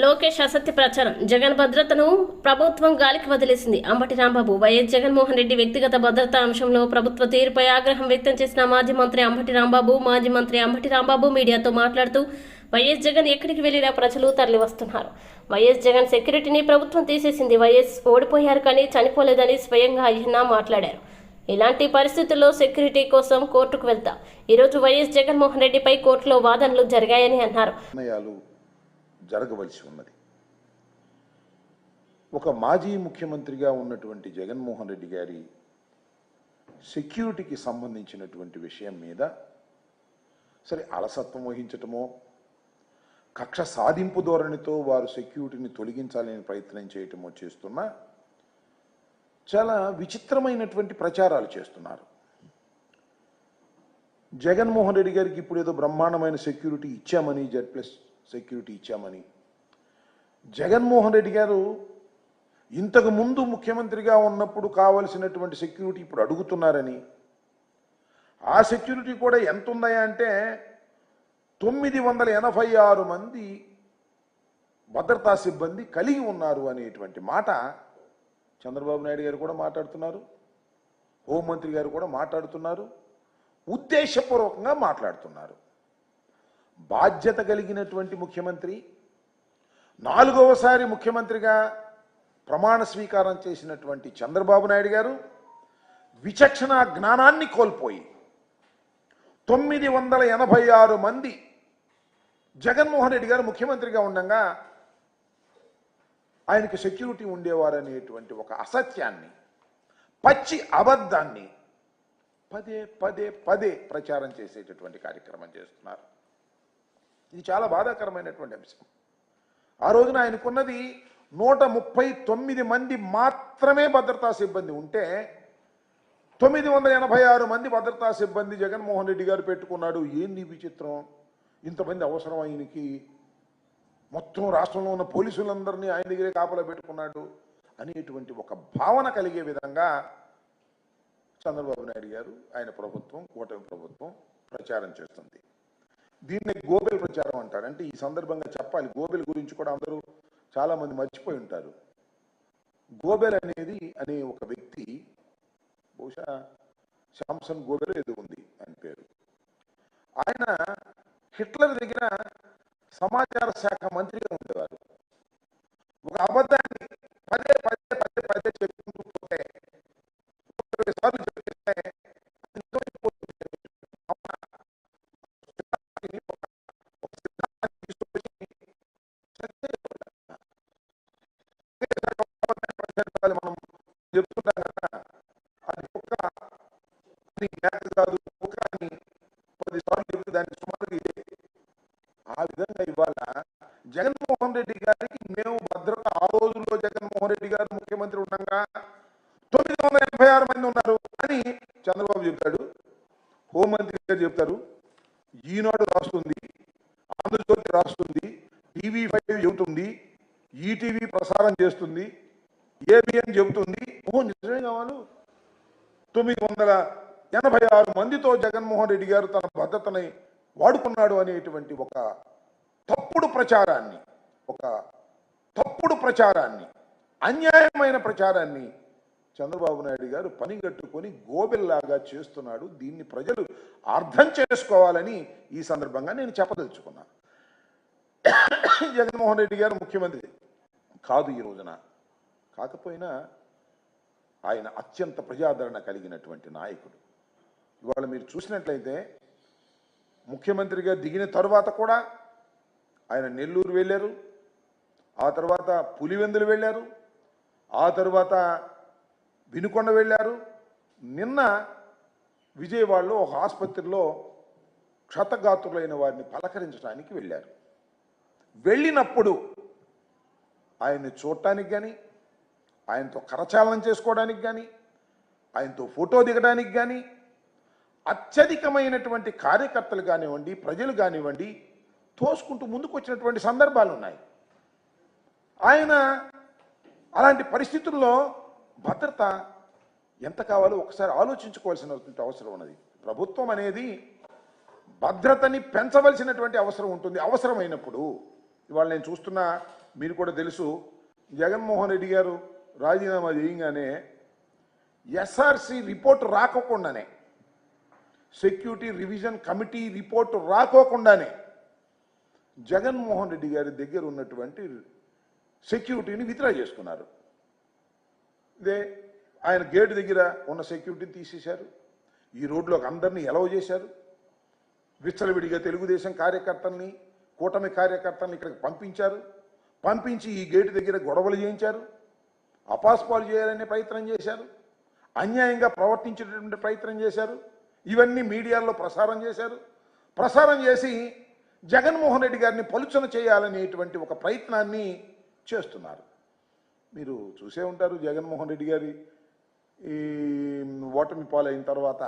లోకేష్ అసత్య ప్రచారం. జగన్ భద్రతను ప్రభుత్వం గాలికి వదిలేసింది. అంబటి రాంబాబు వైఎస్ జగన్మోహన్ రెడ్డి వ్యక్తిగత భద్రతా అంశంలో ప్రభుత్వ తీరుపై ఆగ్రహం వ్యక్తం చేసిన మాజీ మంత్రి అంబటి రాంబాబు మాజీ మంత్రి అంబటి రాంబాబు మీడియాతో మాట్లాడుతూ వైఎస్ జగన్ ఎక్కడికి వెళ్ళినా ప్రజలు తరలి వస్తున్నారు వైఎస్ జగన్ సెక్యూరిటీని ప్రభుత్వం తీసేసింది. వైఎస్ ఓడిపోయారు కానీ చనిపోలేదని స్వయంగా అయ్యన్న మాట్లాడారు. ఇలాంటి పరిస్థితుల్లో సెక్యూరిటీ కోసం కోర్టుకు వెళ్తా. ఈరోజు వైఎస్ జగన్మోహన్ రెడ్డిపై కోర్టులో వాదనలు జరిగాయని అన్నారు. జరగవలసి ఉన్నది. ఒక మాజీ ముఖ్యమంత్రిగా ఉన్నటువంటి జగన్మోహన్ రెడ్డి గారి సెక్యూరిటీకి సంబంధించినటువంటి విషయం మీద సరే అలసత్వం వహించటమో కక్ష సాధింపు ధోరణితో వారు సెక్యూరిటీని తొలగించాలని ప్రయత్నం చేయటమో చేస్తున్నా చాలా విచిత్రమైనటువంటి ప్రచారాలు చేస్తున్నారు. జగన్మోహన్ రెడ్డి గారికి ఇప్పుడు ఏదో బ్రహ్మాండమైన సెక్యూరిటీ ఇచ్చామని జెడ్ ప్లస్ సెక్యూరిటీ ఇచ్చామని. జగన్మోహన్ రెడ్డి గారు ఇంతకు ముందు ముఖ్యమంత్రిగా ఉన్నప్పుడు కావలసినటువంటి సెక్యూరిటీ ఇప్పుడు అడుగుతున్నారని. ఆ సెక్యూరిటీ కూడా ఎంత ఉన్నాయా అంటే తొమ్మిది వందల ఎనభై ఆరు మంది భద్రతా సిబ్బంది కలిగి ఉన్నారు అనేటువంటి మాట చంద్రబాబు నాయుడు గారు కూడా మాట్లాడుతున్నారు. హోంమంత్రి గారు కూడా మాట్లాడుతున్నారు. ఉద్దేశపూర్వకంగా మాట్లాడుతున్నారు. బాధ్యత కలిగినటువంటి ముఖ్యమంత్రి నాలుగవసారి ముఖ్యమంత్రిగా ప్రమాణ స్వీకారం చేసినటువంటి చంద్రబాబు నాయుడు గారు విచక్షణ జ్ఞానాన్ని కోల్పోయి తొమ్మిది వందల ఎనభై ఆరు మంది జగన్మోహన్ రెడ్డి గారు ముఖ్యమంత్రిగా ఉండగా ఆయనకి సెక్యూరిటీ ఉండేవారనేటువంటి ఒక అసత్యాన్ని పచ్చి అబద్ధాన్ని పదే పదే పదే ప్రచారం చేసేటటువంటి కార్యక్రమం చేస్తున్నారు. ఇది చాలా బాధాకరమైనటువంటి అంశం. ఆ రోజున ఆయనకున్నది నూట ముప్పై తొమ్మిది మంది మాత్రమే భద్రతా సిబ్బంది ఉంటే తొమ్మిది వందల ఎనభై ఆరు మంది భద్రతా సిబ్బంది జగన్మోహన్ రెడ్డి గారు పెట్టుకున్నాడు. ఏంది విచిత్రం? ఇంతమంది అవసరం ఆయనకి. మొత్తం రాష్ట్రంలో ఉన్న పోలీసులందరినీ ఆయన దగ్గరే కాపలా పెట్టుకున్నాడు అనేటువంటి ఒక భావన కలిగే విధంగా చంద్రబాబు నాయుడు గారు ఆయన ప్రభుత్వం కూటమి ప్రభుత్వం ప్రచారం చేస్తుంది. దీన్ని గోబెల్ ప్రచారం అంటారు. అంటే ఈ సందర్భంగా చెప్పాలి గోబెల్ గురించి కూడా అందరూ చాలా మంది మర్చిపోయి ఉంటారు. గోబెల్ అనేది అనే ఒక వ్యక్తి బహుశా శాంసన్ గోబెల్ ఏదో ఉంది అని పేరు. ఆయన హిట్లర్ దగ్గర సమాచార శాఖ మంత్రిగా ఉండేవారు. ఒక అబద్ధాన్ని పదే పదే పదే పదే చెప్పుకుంటూ పోతే సార్లు ఆ విధంగా ఇవాళ జగన్మోహన్ రెడ్డి గారికి మేము భద్రత ఆ రోజుల్లో జగన్మోహన్ రెడ్డి గారు ముఖ్యమంత్రి ఉండగా తొమ్మిది వందల ఎనభై ఆరు మంది ఉన్నారు అని చంద్రబాబు చెప్తాడు హోంమంత్రి గారు చెప్తారు ఈనాడు రాస్తుంది ఆంధ్రజ్యోతి రాస్తుంది టీవీ ఫైవ్ చెబుతుంది ఈటీవీ ప్రసారం చేస్తుంది ఏబిఎన్ చెబుతుంది. ఓ నిజమే కావాలి తొమ్మిది వందల ఎనభై ఆరు మందితో జగన్మోహన్ రెడ్డి గారు తన భద్రతని వాడుకున్నాడు అనేటువంటి ఒక తప్పుడు ప్రచారాన్ని ఒక తప్పుడు ప్రచారాన్ని అన్యాయమైన ప్రచారాన్ని చంద్రబాబు నాయుడు గారు పనిగట్టుకొని గోబెల్లాగా చేస్తున్నాడు. దీన్ని ప్రజలు అర్థం చేసుకోవాలని ఈ సందర్భంగా నేను చెప్పదలుచుకున్నా. జగన్మోహన్ రెడ్డి గారు ముఖ్యమంత్రి. కాదు ఈ రోజున. కాకపోయినా ఆయన అత్యంత ప్రజాదరణ కలిగినటువంటి నాయకుడు. ఇవాళ మీరు చూసినట్లయితే ముఖ్యమంత్రిగా దిగిన తర్వాత కూడా ఆయన నెల్లూరు వెళ్ళారు. ఆ తర్వాత పులివెందులు వెళ్ళారు. ఆ తర్వాత వినుకొండ వెళ్ళారు. నిన్న విజయవాడలో ఒక ఆసుపత్రిలో క్షతగాత్రులైన వారిని పలకరించడానికి వెళ్ళారు. వెళ్ళినప్పుడు ఆయన్ని చూడటానికి కానీ ఆయనతో కరచాలనం చేసుకోవడానికి కానీ ఆయనతో ఫోటో దిగడానికి కానీ అత్యధికమైనటువంటి కార్యకర్తలు కానివ్వండి ప్రజలు కానివ్వండి తోసుకుంటూ ముందుకు వచ్చినటువంటి సందర్భాలు ఉన్నాయి ఆయన అలాంటి పరిస్థితుల్లో భద్రత ఎంత కావాలో ఒకసారి ఆలోచించుకోవాల్సినటువంటి అవసరం ఉన్నది. ప్రభుత్వం అనేది భద్రతని పెంచవలసినటువంటి అవసరం ఉంటుంది. అవసరమైనప్పుడు ఇవాళ నేను చూస్తున్న మీరు కూడా తెలుసు జగన్మోహన్ రెడ్డి గారు రాజీనామా చేయగానే ఎస్ఆర్సి రిపోర్ట్ రాకకుండానే సెక్యూరిటీ రివిజన్ కమిటీ రిపోర్ట్ రాకోకుండానే జగన్మోహన్ రెడ్డి గారి దగ్గర ఉన్నటువంటి సెక్యూరిటీని విత్డ్రా చేసుకున్నారు. ఇదే ఆయన గేటు దగ్గర ఉన్న సెక్యూరిటీని తీసేశారు. ఈ రోడ్లోకి అందరినీ ఎలవ చేశారు. విచ్చలవిడిగా తెలుగుదేశం కార్యకర్తల్ని కూటమి కార్యకర్తల్ని ఇక్కడికి పంపించారు. పంపించి ఈ గేటు దగ్గర గొడవలు చేయించారు. అపాస్పాలు చేయాలనే ప్రయత్నం చేశారు. అన్యాయంగా ప్రవర్తించేటటువంటి ప్రయత్నం చేశారు. ఇవన్నీ మీడియాలో ప్రసారం చేశారు. ప్రసారం చేసి జగన్మోహన్ రెడ్డి గారిని పలుచన చేయాలనేటువంటి ఒక ప్రయత్నాన్ని చేస్తున్నారు. మీరు చూసే ఉంటారు జగన్మోహన్ రెడ్డి గారి ఈ ఓటమి పాలైన తర్వాత